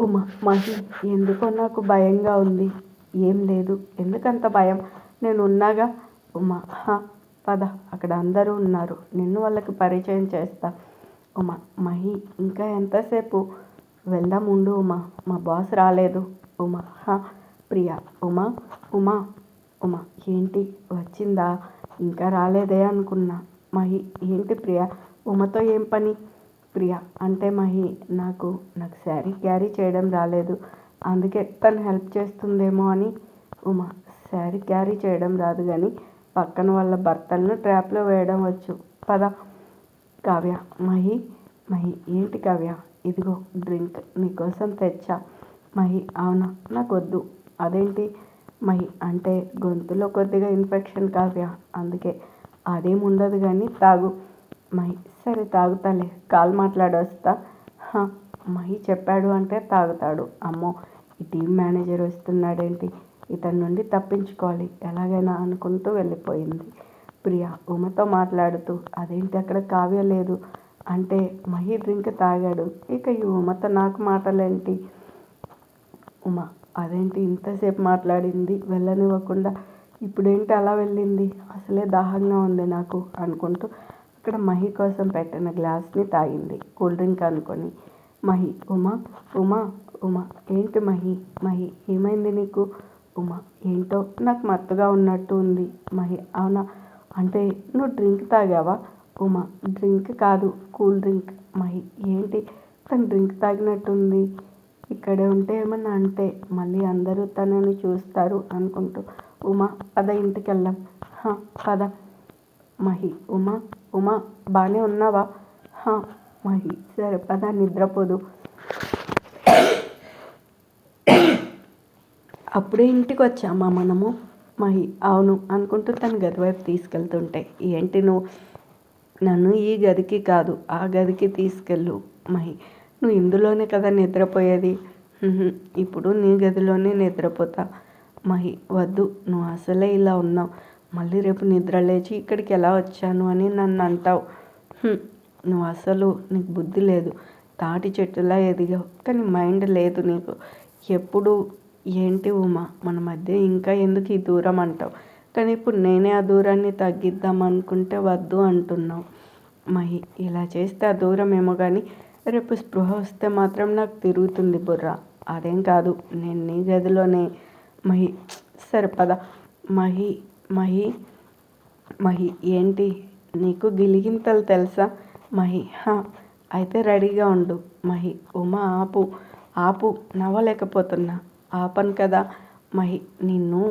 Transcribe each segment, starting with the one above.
ఉమా మహి ఎందుకో నాకు భయంగా ఉంది. ఏం లేదు ఎందుకంత భయం? నేను ఉన్నాగా ఉమా పద అక్కడ అందరూ ఉన్నారు. నిన్ను వాళ్ళకి పరిచయం చేస్తా. ఉమా మహి ఇంకా ఎంతసేపు? వెళ్దాం ఉండు ఉమా మా బాస్ రాలేదు. ఉమా హా ప్రియా ఉమా ఉమా ఉమా ఏంటి? వచ్చిందా? ఇంకా రాలేదే అనుకున్నా. మహి ఏంటి ప్రియా? ఉమతో ఏం పని? ప్రియా. అంటే మహి నాకు నాకు శారీ క్యారీ చేయడం రాలేదు. అందుకే తను హెల్ప్ చేస్తుందేమో అని ఉమా. శారీ క్యారీ చేయడం రాదు కానీ పక్కన వాళ్ళ భర్తలను ట్రాప్లో వేయడం వచ్చు. పద. కావ్య. మహి మహి ఏంటి కావ్య? ఇదిగో డ్రింక్ నీకోసం తెచ్చా. మహి అవునా? నాకు వద్దు అదేంటి? మహి అంటే గొంతులో కొద్దిగా ఇన్ఫెక్షన్ కావ్య. అందుకే అదేం ఉండదు కానీ తాగు. మహి సరే తాగుతాలే కాల్ మాట్లాడొస్తా. హా, మహి చెప్పాడు అంటే తాగుతాడు. అమ్మో ఈ టీం మేనేజర్ వస్తున్నాడేంటి? ఇతని నుండి తప్పించుకోవాలి. ఎలాగైనా అనుకుంటూ వెళ్ళిపోయింది. ప్రియ ఉమతో మాట్లాడుతూ అదేంటి అక్కడ కావ్య లేదు? అంటే మహి డ్రింక్ తాగాడు. ఇక ఈ ఉమతో నాకు మాటలేంటి? ఉమ అదేంటి ఇంతసేపు మాట్లాడింది? వెళ్ళనివ్వకుండా ఇప్పుడేంటి అలా వెళ్ళింది? అసలే దాహంగా ఉంది నాకు అనుకుంటూ అక్కడ మహి కోసం పెట్టిన గ్లాస్ని తాగింది. కూల్ డ్రింక్ అనుకొని. మహి ఉమా ఉమా ఉమా ఏంటి మహి? మహి ఏమైంది నీకు? ఉమా ఏంటో నాకు మత్తుగా ఉన్నట్టు ఉంది. మహి అవునా? అంటే నువ్వు డ్రింక్ తాగావా? ఉమా డ్రింక్ కాదు కూల్ డ్రింక్. మహి ఏంటి? తను డ్రింక్ తాగినట్టుంది ఇక్కడే ఉంటే ఏమన్నా అంటే మళ్ళీ అందరూ తనని చూస్తారు అనుకుంటూ. ఉమా పద ఇంటికి వెళ్ళాం పద. మహి ఉమా ఉమా బాగానే ఉన్నావా? హా, మహి సరే పద నిద్రపోదు. అప్పుడే ఇంటికి వచ్చామా మనము? మహి అవును అనుకుంటూ తన గది వైపు తీసుకెళ్తుంటే ఏంటి నువ్వు? నన్ను ఈ గదికి కాదు ఆ గదికి తీసుకెళ్ళు మహి నువ్వు ఇందులోనే కదా నిద్రపోయేది? ఇప్పుడు నీ గదిలోనే నిద్రపోతా. మహి వద్దు నువ్వు అసలే ఇలా ఉన్నావు. మళ్ళీ రేపు నిద్ర లేచి ఇక్కడికి ఎలా వచ్చాను అని నన్ను అంటావు. నువ్వు అసలు నీకు బుద్ధి లేదు. తాటి చెట్టులా ఎదిగావు. కానీ మైండ్ లేదు నీకు. ఎప్పుడు ఏంటి ఉమా మన మధ్య ఇంకా ఎందుకు ఈ దూరం అంటావు? కానీ ఇప్పుడు నేనే ఆ దూరాన్ని తగ్గిద్దాం అనుకుంటే వద్దు అంటున్నావు. మహి ఇలా చేస్తే ఆ దూరం ఏమో కానీ రేపు స్పృహ వస్తే మాత్రం నాకు తిరుగుతుంది బుర్ర. అదేం కాదు నేను నీ గదిలోనే. మహి సరే పద. మహి మహి మహి ఏంటి? నీకు గిలిగింతలు తెలుసా? మహి హా అయితే రెడీగా ఉండు. మహి ఉమా ఆపు. ఆపు నవ్వలేకపోతున్నా. ఆపను కదా. మహి నిన్ను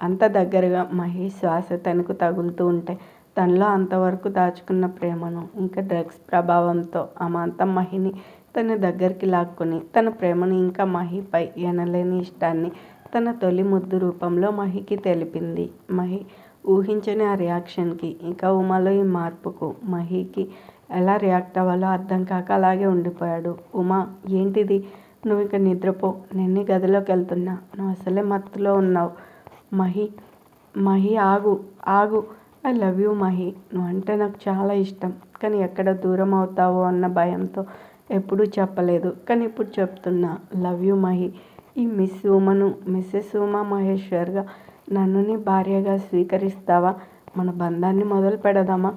అంత దగ్గరగా మహి శ్వాస తనకు తగులుతూ ఉంటే తనలో అంతవరకు దాచుకున్న ప్రేమను ఇంకా డ్రగ్స్ ప్రభావంతో అమాంతం మహిని తన దగ్గరికి లాక్కొని తన ప్రేమను ఇంకా మహిపై ఎనలేని ఇష్టాన్ని తన తొలి ముద్దు రూపంలో మహికి తెలిపింది. మహి ఊహించని ఆ రియాక్షన్కి ఇంకా ఉమాలో ఈ మార్పుకు మహికి ఎలా రియాక్ట్ అవ్వాలో అర్థం కాక అలాగే ఉండిపోయాడు. ఉమా ఏంటిది? నువ్వు ఇంకా నిద్రపో. నిన్నే గదిలోకి వెళ్తున్నా. నువ్వు అసలే మత్తులో ఉన్నావు. మహి మహి ఆగు ఆగు. I love you Mahi. నువ్వు అంటే నాకు చాలా ఇష్టం. కానీ ఎక్కడ దూరం అవుతావో అన్న భయంతో ఎప్పుడూ చెప్పలేదు. కానీ ఇప్పుడు చెప్తున్నా లవ్ యూ మహి. ఈ మిస్ ఉమను మిస్సెస్ ఉమా మహేశ్వర్గా నన్ను నీ భార్యగా స్వీకరిస్తావా? మన బంధాన్ని మొదలు పెడదామా?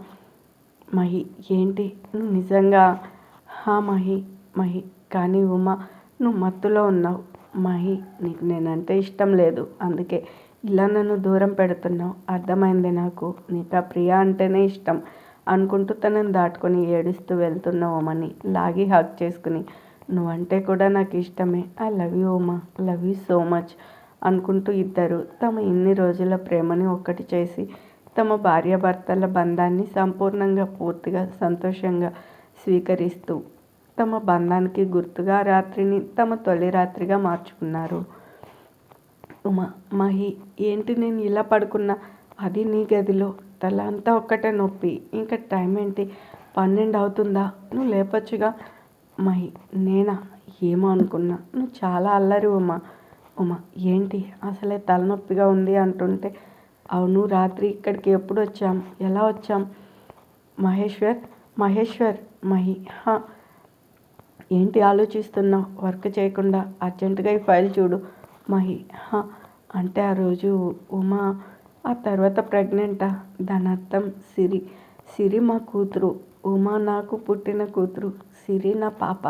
మహి ఏంటి? నువ్వు నిజంగా? హా మహి మహి కానీ ఉమా నువ్వు మత్తులో ఉన్నావు. మహి నీకు నేనంటే ఇష్టం లేదు. అందుకే ఇలా నన్ను దూరం పెడుతున్నావు. అర్థమైంది నాకు. నీకు ఆ ప్రియ అంటేనే ఇష్టం. అనుకుంటూ తనని దాటుకొని ఏడుస్తూ వెళ్తున్న ఉమని. లాగి హక్ చేసుకుని. నువ్వంటే కూడా నాకు ఇష్టమే I love you Uma love you so much అనుకుంటూ ఇద్దరు తమ ఇన్ని రోజుల ప్రేమని ఒక్కటి చేసి తమ భార్యాభర్తల బంధాన్ని సంపూర్ణంగా పూర్తిగా సంతోషంగా స్వీకరిస్తూ తమ బంధానికి గుర్తుగా రాత్రిని తమ తొలి రాత్రిగా మార్చుకున్నారు. ఉమా మహి ఏంటి నేను ఇలా పడుకున్నా? అది నీ గదిలో. తల అంతా ఒక్కటే నొప్పి. ఇంకా టైం ఏంటి? పన్నెండు అవుతుందా? నువ్వు లేపచ్చుగా. మహి నేనా? ఏమో అనుకున్నా. నువ్వు చాలా అల్లరి ఉమా ఉమా ఏంటి? అసలే తలనొప్పిగా ఉంది అంటుంటే అవును రాత్రి ఇక్కడికి ఎప్పుడు వచ్చాం? ఎలా వచ్చాం? మహేశ్వర్? మహేశ్వర్? మహి హా. ఏంటి ఆలోచిస్తున్నావు? వర్క్ చేయకుండా అర్జెంటుగా ఈ ఫైల్ చూడు. మహి "హా" అంటే ఆ రోజు ఉమా ఆ తర్వాత ప్రెగ్నెంటా? దాని అర్థం సిరి. సిరి మా కూతురు. ఉమా నాకు పుట్టిన కూతురు. సిరి నా పాప.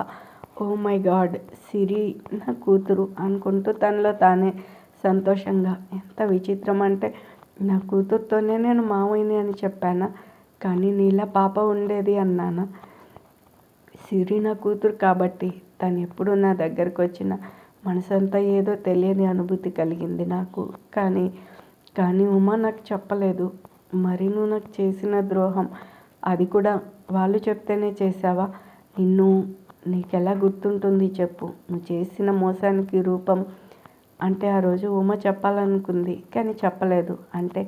ఓ మై గాడ్ సిరి నా కూతురు అనుకుంటూ తనలో తానే సంతోషంగా. ఎంత విచిత్రం అంటే నా కూతురుతోనే నేను మామయ్యని అని చెప్పానా? కానీ నీలా పాప ఉండేది అన్నాను? సిరి నా కూతురు కాబట్టి తను ఎప్పుడు నా దగ్గరకు వచ్చిన మనసంతా ఏదో తెలియని అనుభూతి కలిగింది నాకు. కానీ కానీ ఉమా నాకు చెప్పలేదు. మరి నువ్వు నాకు చేసిన ద్రోహం అది కూడా వాళ్ళు చెప్తేనే చేసావా నిన్ను నీకెలా గుర్తుంటుంది చెప్పు. నువ్వు చేసిన మోసానికి రూపం అంటే ఆ రోజు ఉమ చెప్పాలనుకుంది కానీ చెప్పలేదు. అంటే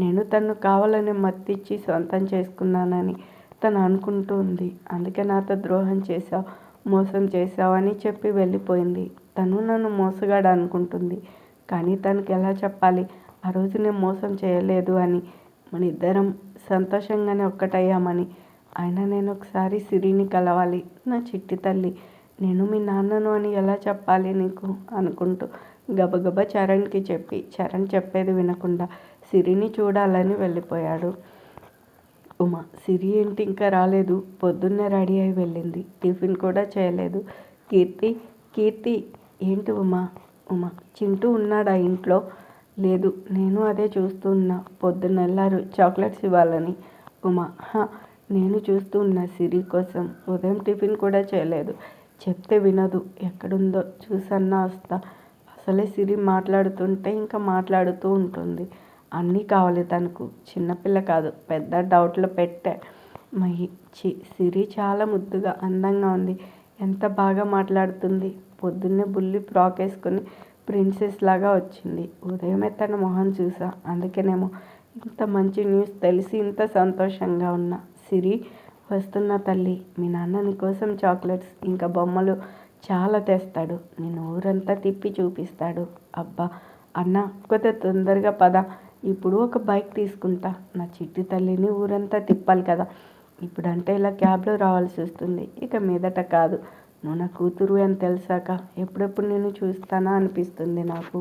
నేను తను కావాలని మత్తిచ్చి సొంతం చేసుకున్నానని తను అనుకుంటూ ఉంది అందుకే నాతో ద్రోహం చేశావు మోసం చేశావు అని చెప్పి వెళ్ళిపోయింది. తను నన్ను మోసగాడు అనుకుంటుంది. కానీ తనకి ఎలా చెప్పాలి? ఆ రోజు నేను మోసం చేయలేదు అని. మన ఇద్దరం సంతోషంగానే ఒక్కటయ్యామని అయినా నేను ఒకసారి సిరిని కలవాలి. నా చిట్టి తల్లి నేను మీ నాన్నను అని ఎలా చెప్పాలి నీకు? అనుకుంటూ గబగబా చరణ్కి చెప్పి చరణ్ చెప్పేది వినకుండా సిరిని చూడాలని వెళ్ళిపోయాడు. ఉమా సిరి ఏంటి ఇంకా రాలేదు? పొద్దున్నే రెడీ అయి వెళ్ళింది. టిఫిన్ కూడా చేయలేదు. కీర్తి కీర్తి ఏంటి ఉమా? ఉమా చింటూ ఉన్నాడా ఇంట్లో? లేదు నేను అదే చూస్తూ ఉన్నా చాక్లెట్స్ ఇవ్వాలని. ఉమా హా నేను చూస్తూ ఉన్న సిరి కోసం ఉదయం టిఫిన్ కూడా చేయలేదు. చెప్తే వినదు. ఎక్కడుందో చూసన్నా వస్తా. అసలే సిరి మాట్లాడుతుంటే ఇంకా మాట్లాడుతూ ఉంటుంది. అన్నీ కావాలి తనకు. చిన్నపిల్ల కాదు. పెద్ద డౌట్లో పెట్టే. మహి చి సిరి చాలా ముద్దుగా అందంగా ఉంది. ఎంత బాగా మాట్లాడుతుంది. పొద్దున్నే బుల్లి ఫ్రాక్ వేసుకొని ప్రిన్సెస్ లాగా వచ్చింది. ఉదయమే తన మొహం చూసా. అందుకేనేమో ఇంత మంచి న్యూస్ తెలిసి ఇంత సంతోషంగా ఉన్నా. సిరి వస్తున్న తల్లి మీ నాన్న నీకోసం చాక్లెట్స్ ఇంకా బొమ్మలు చాలా తెస్తాడు. నేను ఊరంతా తిప్పి చూపిస్తాడు. అబ్బా! అన్న కొత్త తొందరగా పద. ఇప్పుడు ఒక బైక్ తీసుకుంటా. నా చిట్టి తల్లిని ఊరంతా తిప్పాలి కదా. ఇప్పుడంటే ఇలా క్యాబ్లో రావాల్సి వస్తుంది. ఇక మీదట కాదు. నువ్వు నా కూతురు అని తెలిసాక ఎప్పుడెప్పుడు నేను చూస్తానా అనిపిస్తుంది నాకు.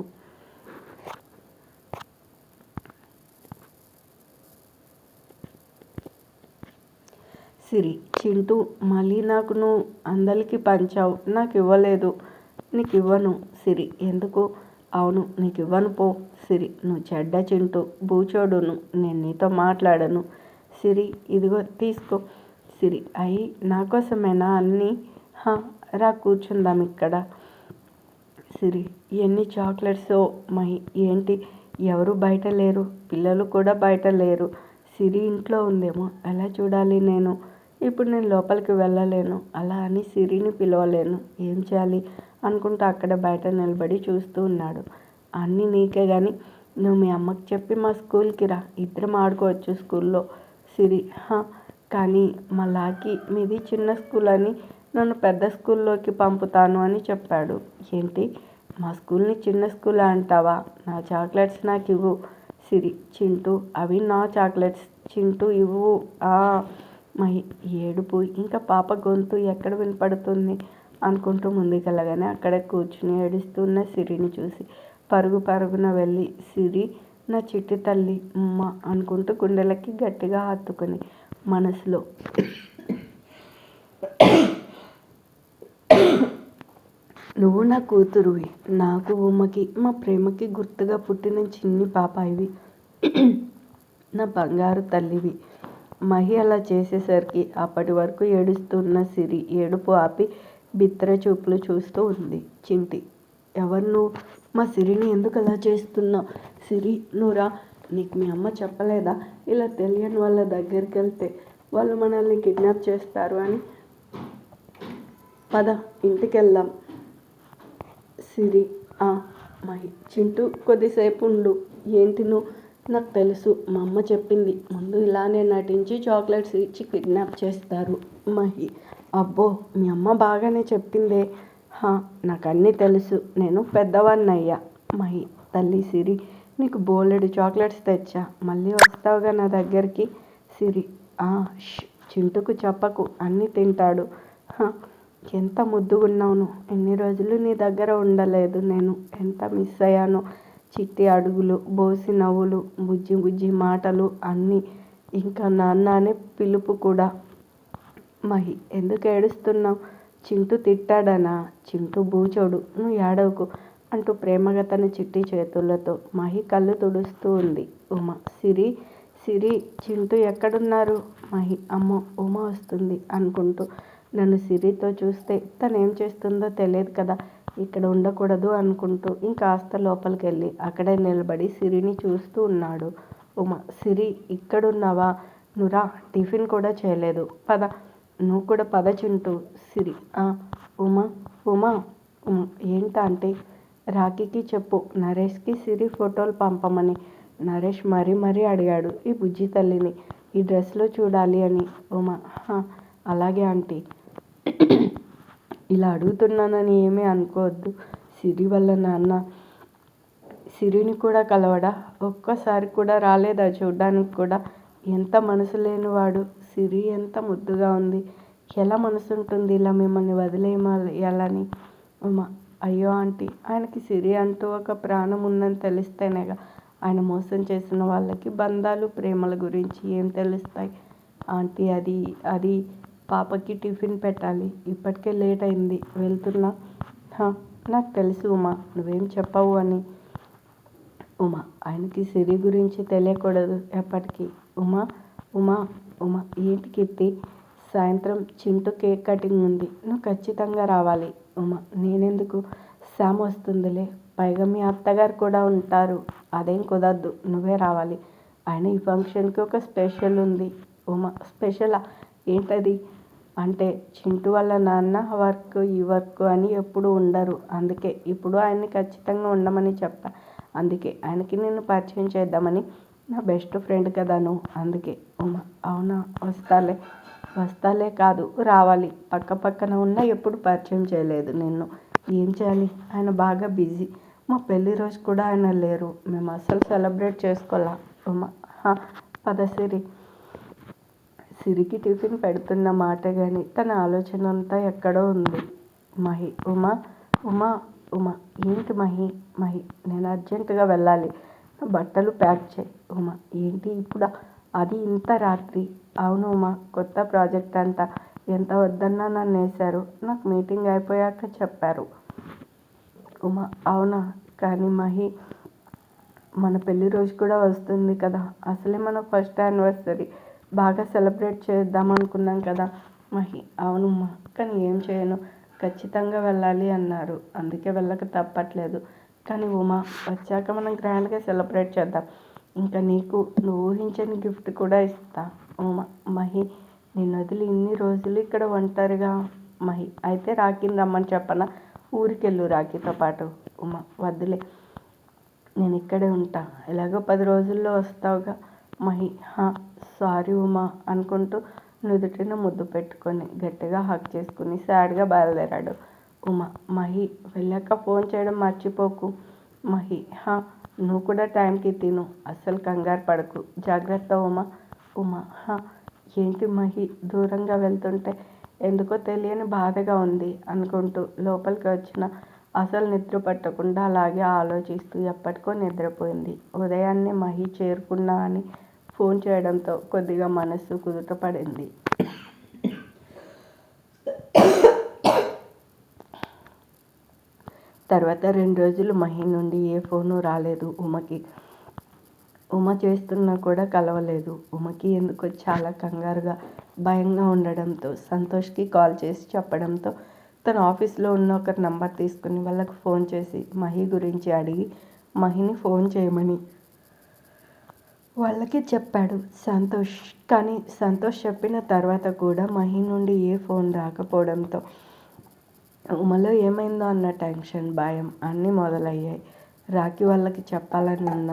సిరి చింటూ మళ్ళీ నాకు నువ్వు అందరికి పంచావు. నాకు ఇవ్వలేదు నీకు ఇవ్వను సిరి. ఎందుకు? అవును నీకు ఇవ్వను పో సిరి. నువ్వు చెడ్డ చింటూ బూచోడును నేను నీతో మాట్లాడను. సిరి ఇదిగో తీసుకో. సిరి అయి నా కోసమేనా అన్నీ? రా కూర్చుందాం ఇక్కడ. సిరి ఎన్ని చాక్లెట్స్ మై ఏంటి? ఎవరు బయట లేరు? పిల్లలు కూడా బయట లేరు. సిరి ఇంట్లో ఉందేమో. ఎలా చూడాలి నేను? ఇప్పుడు నేను లోపలికి వెళ్ళలేను. అలా అని సిరిని పిలవలేను. ఏం చేయాలి? అనుకుంటూ అక్కడ బయట నిలబడి చూస్తూ ఉన్నాడు. అన్నీ నీకే కానీ నువ్వు మీ అమ్మకి చెప్పి మా స్కూల్కి రా. ఇద్దరం ఆడుకోవచ్చు స్కూల్లో. సిరి కానీ మా లాకి మీది చిన్న స్కూల్ అని నన్ను పెద్ద స్కూల్లోకి పంపుతాను అని చెప్పాడు. ఏంటి? మా స్కూల్ని చిన్న స్కూల్ అంటావా? నా చాక్లెట్స్ నాకు ఇవ్వు సిరి చింటూ అవి నా చాక్లెట్స్. చింటూ ఇవ్వు. మా ఏడుపు ఇంకా పాప గొంతు ఎక్కడ వినపడుతుంది అనుకుంటూ ముందుకెళ్ళగానే అక్కడ కూర్చుని ఏడుస్తున్న సిరిని చూసి పరుగు పరుగున వెళ్ళి సిరి నా చిట్టి తల్లి అమ్మ అనుకుంటూ గుండెలకి గట్టిగా హత్తుకుని మనసులో నువ్వు నా కూతురువి నాకు ఉమ్మకి మా ప్రేమకి గుర్తుగా పుట్టిన చిన్ని పాప ఇవి. నా బంగారు తల్లివి. మహి అలా చేసేసరికి అప్పటి వరకు ఏడుస్తున్న సిరి ఏడుపు ఆపి బిత్తర చూపులు చూస్తూ ఉంది. చింటి ఎవరు నువ్వు? మా సిరిని ఎందుకు అలా చేస్తున్నావు? సిరి నువ్వురా నీకు మీ అమ్మ చెప్పలేదా? ఇలా తెలియని వాళ్ళ దగ్గరికి వెళ్తే వాళ్ళు మనల్ని కిడ్నాప్ చేస్తారు అని. పద ఇంటికి వెళ్దాం. సిరి మహి చింటూ కొద్దిసేపు ఉండు. ఏంటి నువ్వు? నాకు తెలుసు. మా అమ్మ చెప్పింది. ముందు ఇలానే నటించి చాక్లెట్స్ ఇచ్చి కిడ్నాప్ చేస్తారు. మహి. అబ్బో మీ అమ్మ బాగానే చెప్పిందే. హా నాకు అన్నీ తెలుసు. నేను పెద్దవాడిని అయ్యా మహి తల్లి సిరి నీకు బోలెడు చాక్లెట్స్ తెచ్చా. మళ్ళీ వస్తావుగా నా దగ్గరికి. సిరి చింటుకు చెప్పకు. అన్నీ తింటాడు. ఎంత ముద్దుగున్నావును. ఎన్ని రోజులు నీ దగ్గర ఉండలేదు నేను. ఎంత మిస్ అయ్యానో. చిట్టి అడుగులు బోసి నవ్వులు బుజ్జి బుజ్జి మాటలు అన్నీ ఇంకా నాన్న అనే పిలుపు కూడా. మహి ఎందుకు ఏడుస్తున్నావు? చింటూ తిట్టాడనా? చింటూ బూచోడు నువ్వు ఏడవకు అంటూ ప్రేమగా తన చిట్టి చేతులతో మహి కళ్ళు తుడుస్తూ ఉంది. ఉమ సిరి సిరి చింటూ ఎక్కడున్నారు? మహి అమ్మో ఉమ వస్తుంది అనుకుంటూ నన్ను సిరితో చూస్తే తను ఏం చేస్తుందో తెలియదు కదా. ఇక్కడ ఉండకూడదు అనుకుంటూ ఇంకాస్త లోపలికి వెళ్ళి అక్కడే నిలబడి సిరిని చూస్తూ ఉన్నాడు. ఉమ సిరి ఇక్కడున్నావా? నువ్వురా టిఫిన్ కూడా చేయలేదు. పద నువ్వు కూడా పద చింటూ సిరి. ఉమా ఉమా ఏంటా అంటే రాఖీకి చెప్పు నరేష్కి సిరి ఫోటోలు పంపమని. నరేష్ మరీ మరీ అడిగాడు ఈ బుజ్జి తల్లిని. ఈ డ్రెస్లో చూడాలి అని. ఉమా అలాగే ఆంటీ. ఇలా అడుగుతున్నానని ఏమీ అనుకోవద్దు. సిరి వల్ల నాన్న. సిరిని కూడా కలవడా? ఒక్కసారి కూడా రాలేదా? చూడ్డానికి కూడా. ఎంత మనసు లేనివాడు. సిరి ఎంత ముద్దుగా ఉంది. ఎలా మనసు ఉంటుంది? ఇలా మిమ్మల్ని వదిలేయాలని. ఉమా అయ్యో ఆంటీ. ఆయనకి సిరి అంటూ ఒక ప్రాణం ఉందని తెలిస్తేనేగా ఆయన మోసం చేసిన వాళ్ళకి బంధాలు ప్రేమల గురించి ఏం తెలుస్తాయి? ఆంటీ అది అది పాపకి టిఫిన్ పెట్టాలి. ఇప్పటికే లేట్ అయింది. వెళ్తున్నా. నాకు తెలుసు ఉమా. నువ్వేం చెప్పవు అని. ఉమా ఆయనకి సిరి గురించి తెలియకూడదు ఎప్పటికీ. ఉమా ఉమా ఉమా ఏంటి కీర్తి? సాయంత్రం చింటూ కేక్ కటింగ్ ఉంది. నువ్వు ఖచ్చితంగా రావాలి. ఉమా నేనెందుకు? శామ్ వస్తుందిలే. పైగా మీ అత్తగారు కూడా ఉంటారు. అదేం కుదరదు. నువ్వే రావాలి. ఆయన ఈ ఫంక్షన్కి ఒక స్పెషల్ ఉంది. ఉమా స్పెషలా? ఏంటది? అంటే చింటూ వాళ్ళ నాన్న వర్క్ ఈ వర్క్ అని ఎప్పుడు ఉండరు. అందుకే ఇప్పుడు ఆయన్ని ఖచ్చితంగా ఉండమని చెప్తా అందుకే ఆయనకి నేను పరిచయం చేద్దామని నా బెస్ట్ ఫ్రెండ్ కదాను అందుకే ఉమా అవునా? వస్తాలే. వస్తాలే కాదు రావాలి. పక్క పక్కన ఉన్న ఎప్పుడు పరిచయం చేయలేదు నిన్ను. ఏం చేయాలి? ఆయన బాగా బిజీ. మా పెళ్ళి రోజు కూడా ఆయన లేరు. మేము అస్సలు సెలబ్రేట్ చేసుకోవాలా ఉమా పదసిరి సిరికి టిఫిన్ పెడుతున్న మాట కానీ తన ఆలోచన అంతా ఎక్కడో ఉంది. మహి ఉమా ఉమా ఉమా ఏంటి మహి మహి నేను అర్జెంటుగా వెళ్ళాలి. బట్టలు ప్యాక్ చేయి ఉమా. ఏంటి ఇప్పుడు? అది ఇంత రాత్రి. అవును ఉమా కొత్త ప్రాజెక్ట్ అంతా. ఎంత వద్దన్నా నన్ను వేశారు. నాకు మీటింగ్ అయిపోయాక చెప్పారు. ఉమా అవునా? కానీ మహి మన పెళ్ళి రోజు కూడా వస్తుంది కదా. అసలే మన ఫస్ట్ యానివర్సరీ. బాగా సెలబ్రేట్ చేద్దాం అనుకున్నాం కదా. మహి అవునమ్మా కానీ ఏం చేయను. ఖచ్చితంగా వెళ్ళాలి అన్నారు. అందుకే వెళ్ళక తప్పట్లేదు. కానీ ఉమా వచ్చాక మనం గ్రాండ్గా సెలబ్రేట్ చేద్దాం. ఇంకా నీకు నువ్వు ఊహించని గిఫ్ట్ కూడా ఇస్తా. ఉమా మహి నేను వదిలి ఇన్ని రోజులు ఇక్కడ ఒంటరిగా. మహి అయితే రాకిని రమ్మని చెప్పనా? ఊరికెళ్ళు రాఖీతో పాటు. ఉమా వద్దులే. నేను ఇక్కడే ఉంటా. ఎలాగో పది రోజుల్లో వస్తావుగా. మహి సారీ ఉమా అనుకుంటూ నుదుటిన ముద్దు పెట్టుకొని గట్టిగా హక్ చేసుకుని సాడ్గా బయలుదేరాడు. ఉమా మహి వెళ్ళాక ఫోన్ చేయడం మర్చిపోకు. మహి హా నువ్వు కూడా టైంకి తిను. అస్సలు కంగారు పడకు. జాగ్రత్త ఉమా. ఉమా హా ఏంటి మహి దూరంగా వెళ్తుంటే ఎందుకో తెలియని బాధగా ఉంది అనుకుంటూ లోపలికి వచ్చిన అసలు నిద్ర పట్టకుండా అలాగే ఆలోచిస్తూ ఎప్పటికో నిద్రపోయింది. ఉదయాన్నే మహి చేరుకున్నా అని ఫోన్ చేయడంతో కొద్దిగా మనస్సు కుదుటపడింది. తర్వాత రెండు రోజులు మహి నుండి ఏ ఫోను రాలేదు ఉమకి. ఉమ చేస్తున్నా కూడా కలవలేదు. ఉమకి ఎందుకు చాలా కంగారుగా భయంగా ఉండడంతో సంతోష్కి కాల్ చేసి చెప్పడంతో తన ఆఫీస్లో ఉన్న ఒకరి నంబర్ తీసుకుని వాళ్ళకి ఫోన్ చేసి మహి గురించి అడిగి మహిని ఫోన్ చేయమని వాళ్ళకి చెప్పాడు. సంతోష్. కానీ సంతోష్ చెప్పిన తర్వాత కూడా మహి నుండి ఏ ఫోన్ రాకపోవడంతో ఉమలో ఏమైందో అన్న టెన్షన్ భయం అన్నీ మొదలయ్యాయి. రాకి వాళ్ళకి చెప్పాలని ఉన్న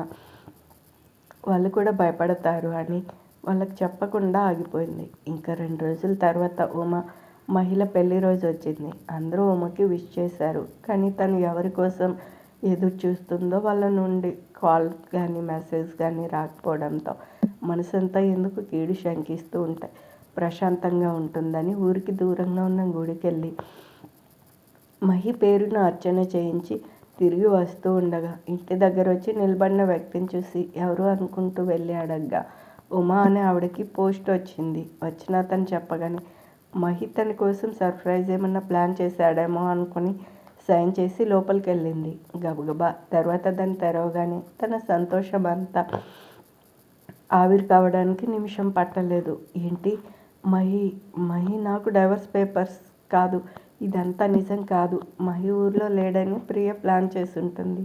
వాళ్ళు కూడా భయపడతారు అని వాళ్ళకి చెప్పకుండా ఆగిపోయింది. ఇంకా రెండు రోజుల తర్వాత ఉమ మహిళ పెళ్ళి రోజు వచ్చింది. అందరూ ఉమకి విష్ చేశారు. కానీ తను ఎవరి కోసం ఎదురు చూస్తుందో వాళ్ళ నుండి కాల్ కానీ మెసేజ్ కానీ రాకపోవడంతో మనసంతా ఎందుకు కీడు శంకిస్తూ ఉంటాయి. ప్రశాంతంగా ఉంటుందని ఊరికి దూరంగా ఉన్న గుడికి వెళ్ళి మహి పేరును అర్చన చేయించి తిరిగి వస్తూ ఉండగా ఇంటి దగ్గర వచ్చి నిలబడిన వ్యక్తిని చూసి ఎవరు అనుకుంటూ వెళ్ళి అడగ్గా ఉమా అనే ఆవిడకి పోస్ట్ వచ్చింది. వచ్చిన అతను చెప్పగానే మహి తన కోసం సర్ప్రైజ్ ఏమన్నా ప్లాన్ చేశాడేమో అనుకుని సైన్ చేసి లోపలికి వెళ్ళింది గబగబా తర్వాత దాన్ని తెరవగానే తన సంతోషం అంతా ఆవిరి కావడానికి నిమిషం పట్టలేదు. ఏంటి? మహి మహి నాకు డైవర్స్ పేపర్స్ కాదు. ఇదంతా నిజం కాదు. మహి ఊర్లో లేడని ప్రియ ప్లాన్ చేసి ఉంటుంది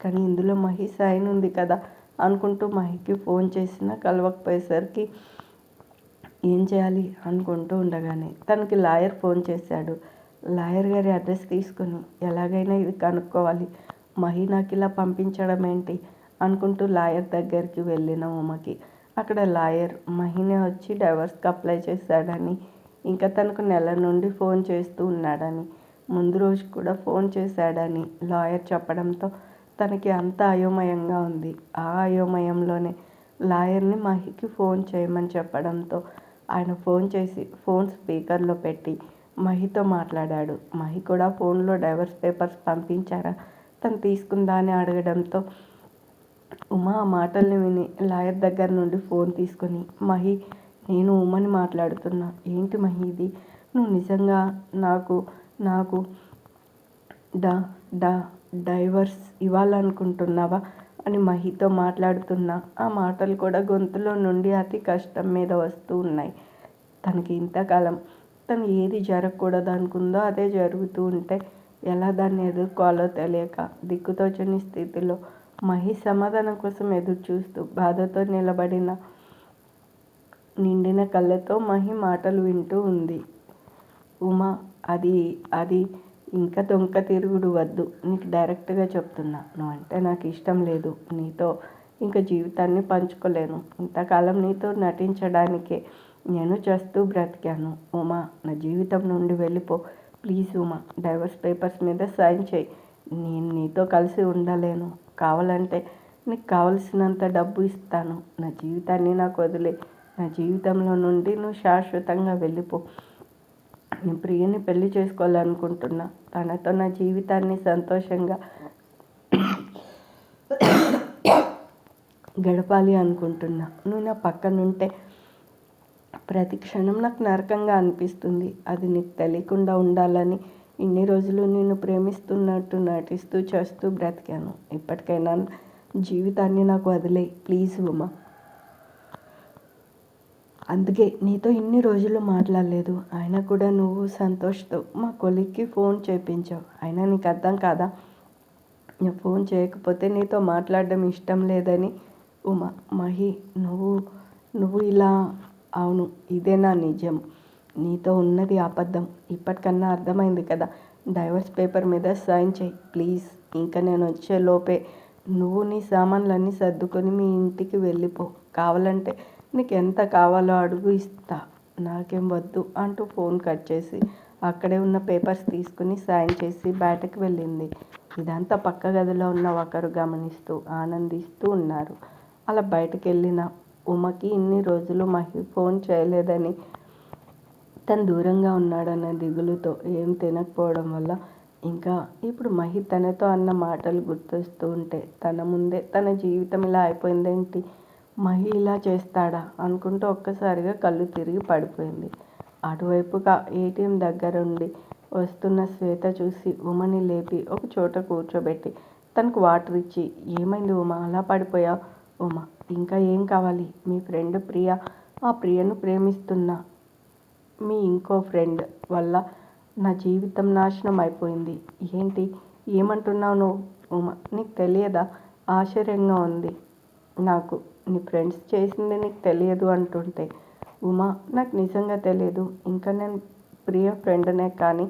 కానీ ఇందులో మహి సైన్ ఉంది కదా అనుకుంటూ మహికి ఫోన్ చేసినా కలవకపోయేసరికి ఏం చేయాలి అనుకుంటూ ఉండగానే తనకి లాయర్ ఫోన్ చేశాడు. లాయర్ గారి అడ్రస్ తీసుకొని ఎలాగైనా ఇది కనుక్కోవాలి. మహి నాకు ఇలా పంపించడం ఏంటి? అనుకుంటూ లాయర్ దగ్గరికి వెళ్ళిన ఉమకి. అక్కడ లాయర్ మహినే వచ్చి డైవర్స్కి అప్లై చేశాడని ఇంకా తనకు నెల నుండి ఫోన్ చేస్తూ ఉన్నాడని ముందు రోజు కూడా ఫోన్ చేశాడని లాయర్ చెప్పడంతో తనకి అంత అయోమయంగా ఉంది. ఆ అయోమయంలోనే లాయర్ని మహికి ఫోన్ చేయమని చెప్పడంతో ఆయన ఫోన్ చేసి ఫోన్ స్పీకర్లో పెట్టి మహితో మాట్లాడాడు. మహి కూడా ఫోన్లో డైవర్స్ పేపర్స్ పంపించారా? తను తీసుకుందా అని అడగడంతో ఉమా ఆ మాటల్ని విని లాయర్ దగ్గర నుండి ఫోన్ తీసుకొని మహి నేను ఉమని మాట్లాడుతున్నా. ఏంటి మహి ఇది? నువ్వు నిజంగా నాకు నాకు డా డా డైవర్స్ ఇవ్వాలనుకుంటున్నావా? అని మహితో మాట్లాడుతున్నా. ఆ మాటలు కూడా గొంతులో నుండి అతి కష్టం మీద వస్తూ ఉన్నాయి. తనకి ఇంతకాలం మొత్తం ఏది జరగకూడదు అనుకుందో అదే జరుగుతూ ఉంటే ఎలా దాన్ని ఎదుర్కోవాలో తెలియక దిక్కుతోచని స్థితిలో మహి సమాధానం కోసం ఎదురు చూస్తూ బాధతో నిలబడిన నిండిన కళ్ళతో మహి మాటలు వింటూ ఉంది. ఉమా అది అది ఇంకా దొంక తిరుగుడు వద్దు నీకు డైరెక్ట్గా చెప్తున్నా. నువ్వు అంటే నాకు ఇష్టం లేదు నీతో ఇంకా జీవితాన్ని పంచుకోలేను. ఇంతకాలం నీతో నటించడానికే నేను చేస్తూ బ్రతికాను. ఉమా నా జీవితం నుండి వెళ్ళిపో. ప్లీజ్ ఉమా డైవర్స్ పేపర్స్ మీద సైన్ చేయి. నేను నీతో కలిసి ఉండలేను. కావాలంటే నీకు కావలసినంత డబ్బు ఇస్తాను. నా జీవితాన్ని నాకు వదిలే. నా జీవితంలో నుండి నువ్వు శాశ్వతంగా వెళ్ళిపో. నేను ప్రియని పెళ్ళి చేసుకోవాలనుకుంటున్నా. తనతో నా జీవితాన్ని సంతోషంగా గడపాలి అనుకుంటున్నా. నువ్వు నా పక్కనుంటే ప్రతి క్షణం నాకు నరకంగా అనిపిస్తుంది. అది నీకు తెలియకుండా ఉండాలని ఇన్ని రోజులు నేను ప్రేమిస్తున్నట్టు నటిస్తూ చేస్తూ బ్రతికాను. ఇప్పటికైనా జీవితాన్ని నాకు వదిలే ప్లీజ్ ఉమా. అందుకే నీతో ఇన్ని రోజులు మాట్లాడలేదు. అయినా కూడా నువ్వు సంతోష్తో మా కొలిక్కి ఫోన్ చేయించావు అయినా నీకు అర్థం కాదా? నేను ఫోన్ చేయకపోతే నీతో మాట్లాడడం ఇష్టం లేదని ఉమా. మహి నువ్వు నువ్వు ఇలా అవును ఇదే నా నిజం. నీతో ఉన్నది అబద్ధం. ఇప్పటికన్నా అర్థమైంది కదా. డైవర్స్ పేపర్ మీద సైన్ చేయి ప్లీజ్. ఇంకా నేను వచ్చే లోపే నువ్వు నీ సామాన్లన్నీ సర్దుకొని మీ ఇంటికి వెళ్ళిపో. కావాలంటే నీకు ఎంత కావాలో అడుగు ఇస్తా. నాకేం వద్దు అంటూ ఫోన్ కట్ చేసి అక్కడే ఉన్న పేపర్స్ తీసుకుని సైన్ చేసి బయటకు వెళ్ళింది. ఇదంతా పక్క గదిలో ఉన్న ఒకరు గమనిస్తూ ఆనందిస్తూ ఉన్నారు. అలా బయటకు వెళ్ళిన ఉమకి ఇన్ని రోజులు మహి ఫోన్ చేయలేదని తను దూరంగా ఉన్నాడన్న దిగులుతో ఏం తినకపోవడం వల్ల ఇంకా ఇప్పుడు మహి తనతో అన్న మాటలు గుర్తొస్తూ ఉంటే తన ముందే తన జీవితం ఇలా అయిపోయిందేంటి? మహి ఇలా చేస్తాడా? అనుకుంటూ ఒక్కసారిగా కళ్ళు తిరిగి పడిపోయింది. అటువైపుగా ఏటీఎం దగ్గరుండి వస్తున్న శ్వేత చూసి ఉమని లేపి ఒక చోట కూర్చోబెట్టి తనకు వాటర్ ఇచ్చి ఏమైంది ఉమ? అలా పడిపోయావు? ఉమ ఇంకా ఏం కావాలి? మీ ఫ్రెండ్ ప్రియ ఆ ప్రియను ప్రేమిస్తున్నా మీ ఇంకో ఫ్రెండ్ వల్ల నా జీవితం నాశనం అయిపోయింది. ఏంటి? ఏమంటున్నావు నువ్వు? ఉమ నీకు తెలియదా? ఆశ్చర్యంగా ఉంది. నాకు నీ ఫ్రెండ్స్ చేసింది నీకు తెలియదు అంటుంటే. ఉమా నాకు నిజంగా తెలియదు. ఇంకా నేను ప్రియ ఫ్రెండ్నే కానీ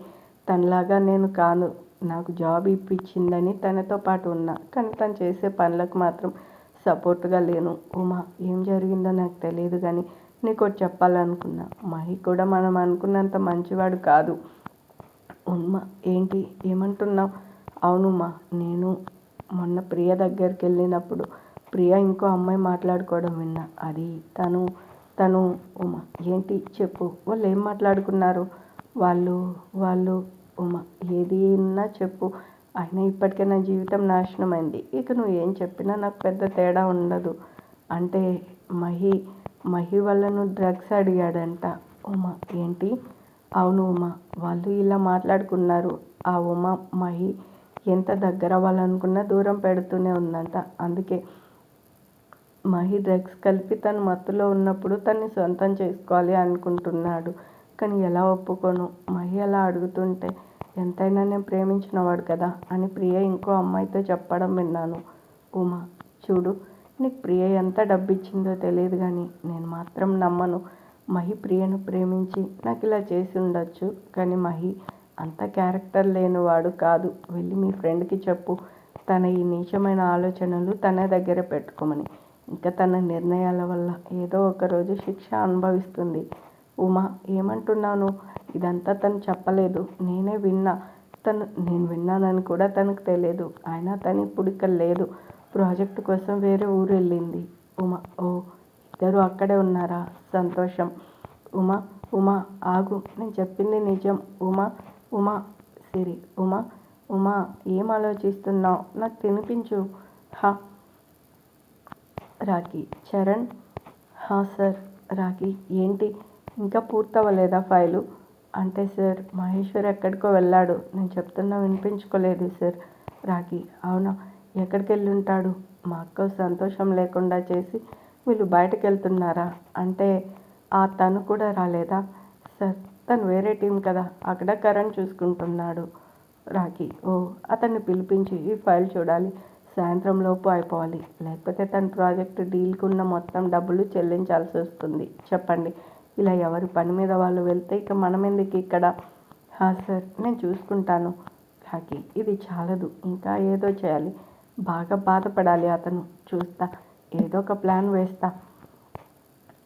తనలాగా నేను కాను. నాకు జాబ్ ఇప్పించిందని తనతో పాటు ఉన్నా. కానీ తను చేసే పనులకు మాత్రం సపోర్ట్గా లేను. ఉమా ఏం జరిగిందో నాకు తెలియదు కానీ నీకు ఒకటి చెప్పాలనుకున్నా. మహి కూడా మనం అనుకున్నంత మంచివాడు కాదు. ఉమా ఏంటి? ఏమంటున్నావు? అవునుమా నేను మొన్న ప్రియ దగ్గరికి వెళ్ళినప్పుడు ప్రియ ఇంకో అమ్మాయి మాట్లాడుకోవడం విన్నా. అది తను తను ఉమా ఏంటి? చెప్పు. వాళ్ళు ఏం మాట్లాడుకున్నారు? వాళ్ళు వాళ్ళు ఉమా ఏది ఉన్నా చెప్పు. అయినా ఇప్పటికే నా జీవితం నాశనమైంది. ఇక నువ్వు ఏం చెప్పినా నాకు పెద్ద తేడా ఉండదు. అంటే మహి మహి వల్ల నువ్వు డ్రగ్స్ అడిగాడంట ఉమా. ఏంటి? అవును ఉమా. వాళ్ళు ఇలా మాట్లాడుకున్నారు. ఆ ఉమా మహి ఎంత దగ్గర అవ్వాలనుకున్నా దూరం పెడుతూనే ఉందంట. అందుకే మహి డ్రగ్స్ కలిపి తను మత్తులో ఉన్నప్పుడు తన్ని సొంతం చేసుకోవాలి అనుకుంటున్నాడు. కానీ ఎలా ఒప్పుకోను? మహి అలా అడుగుతుంటే ఎంతైనా నేను ప్రేమించినవాడు కదా అని ప్రియ ఇంకో అమ్మాయితో చెప్పడం విన్నాను. ఉమా చూడు నీకు ప్రియ ఎంత డబ్బిచ్చిందో తెలియదు కానీ నేను మాత్రం నమ్మను. మహి ప్రియను ప్రేమించి నాకు ఇలా చేసి ఉండొచ్చు. కానీ మహి అంత క్యారెక్టర్ లేనివాడు కాదు. వెళ్ళి మీ ఫ్రెండ్కి చెప్పు. తన ఈ నీచమైన ఆలోచనలు తన దగ్గర పెట్టుకోమని. ఇంకా తన నిర్ణయాల వల్ల ఏదో ఒక రోజు శిక్ష అనుభవిస్తుంది. ఉమా ఏమంటున్నాను? ఇదంతా తను చెప్పలేదు. నేనే విన్నా. తను నేను విన్నానని కూడా తనకు తెలియదు. అయినా తను ఇప్పుడు ఇక్కడ లేదు. ప్రాజెక్టు కోసం వేరే ఊరు వెళ్ళింది. ఉమా ఓ ఇద్దరు అక్కడే ఉన్నారా? సంతోషం. ఉమా ఉమా ఆగు. నేను చెప్పింది నిజం. ఉమా ఉమా సిరి. ఉమా ఉమా ఏం ఆలోచిస్తున్నావు? నాకు తినిపించు. హా. రాఖీ. చరణ్. హా సార్. రాఖీ. ఏంటి? ఇంకా పూర్తవ్వలేదా ఫైలు? అంటే సార్ మహేశ్వర్ ఎక్కడికో వెళ్ళాడు. నేను చెప్తున్నా వినిపించుకోలేదు సార్. రాఖీ అవునా? ఎక్కడికి వెళ్ళి ఉంటాడు మా అక్క సంతోషం లేకుండా చేసి వీళ్ళు బయటకు వెళ్తున్నారా అంటే ఆ తను కూడా రాలేదా? సార్ తను వేరే టీం కదా అక్కడ కరణ్ చూసుకుంటున్నాడు. రాఖీ ఓ అతన్ని పిలిపించి ఈ ఫైల్ చూడాలి. సాయంత్రం లోపు అయిపోవాలి. లేకపోతే తన ప్రాజెక్ట్ డీల్కున్న మొత్తం డబ్బులు చెల్లించాల్సి వస్తుంది చెప్పండి. ఇలా ఎవరు పని మీద వాళ్ళు వెళ్తే ఇక మనం ఎందుకు ఇక్కడ? హా సార్ నేను చూసుకుంటాను. కాకి ఇది చాలదు. ఇంకా ఏదో చేయాలి. బాగా బాధపడాలి అతను. చూస్తా. ఏదో ఒక ప్లాన్ వేస్తా.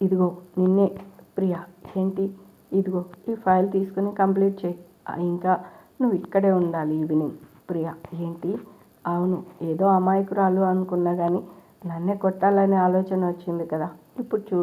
ఇదిగో నిన్నే. ప్రియా ఏంటి? ఇదిగో ఈ ఫైల్ తీసుకుని కంప్లీట్ చేయి. ఇంకా నువ్వు ఇక్కడే ఉండాలి ఈవినింగ్. ప్రియా ఏంటి? అవును ఏదో అమాయకురాలు అనుకున్నా కానీ నన్నే కొట్టాలనే ఆలోచన వచ్చింది కదా. ఇప్పుడు చూడు.